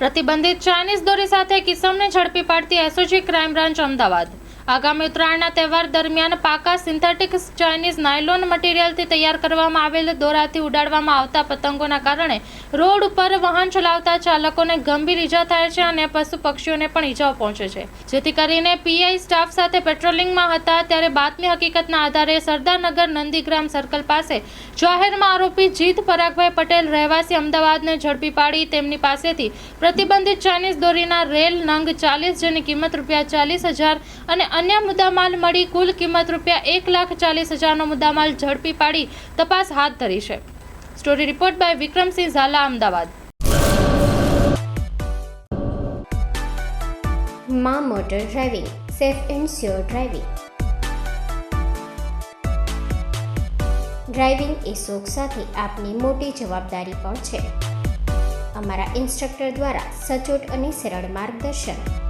પ્રતિબંધિત ચાઇનીઝ દોરી સાથે કિસમને ઝડપી પાડતી એસઓજી ક્રાઇમ બ્રાન્ચ અમદાવાદ. આગામી ઉત્તરાયણના તહેવાર દરમિયાન પાકા સિન્થેટિક ચાઇનીઝ નાયલોન મટીરિયલથી તૈયાર કરવામાં આવેલ દોરાથી ઉડાડવામાં આવતા પતંગોના કારણે રોડ ઉપર વાહન ચલાવતા ચાલકોને ગંભીર ઈજા થાય છે અને પશુ પક્ષીઓને પણ ઈજાઓ પહોંચે છે. જેથી કરીને પીઆઈ સ્ટાફ સાથે પેટ્રોલિંગમાં હતા ત્યારે બાતમી હકીકતના આધારે સરદારનગર નંદીગ્રામ સર્કલ પાસે જાહેરમાં આરોપી જીત પરાગભાઈ પટેલ રહેવાસી અમદાવાદને ઝડપી પાડી તેમની પાસેથી પ્રતિબંધિત ચાઇનીઝ દોરીના રેલ નંગ ચાલીસ જેની કિંમત રૂપિયા ચાલીસ હજાર અને અન્ય મુદ્દામાલ મળી કુલ કિંમત રૂપિયા એક લાખ ચાલીસ હજારનો મુદ્દામાલ ઝડપી પાડી તપાસ હાથ ધરી છે. Story report by Vikramsinh Zala, Ahmedabad. માં motor driving, safe and sure driving. Driving એ શોખ સાથે આપની મોટી જવાબદારી પણ છે. અમારા ઇન્સ્ટ્રક્ટર દ્વારા સચોટ અને સરળ માર્ગદર્શન.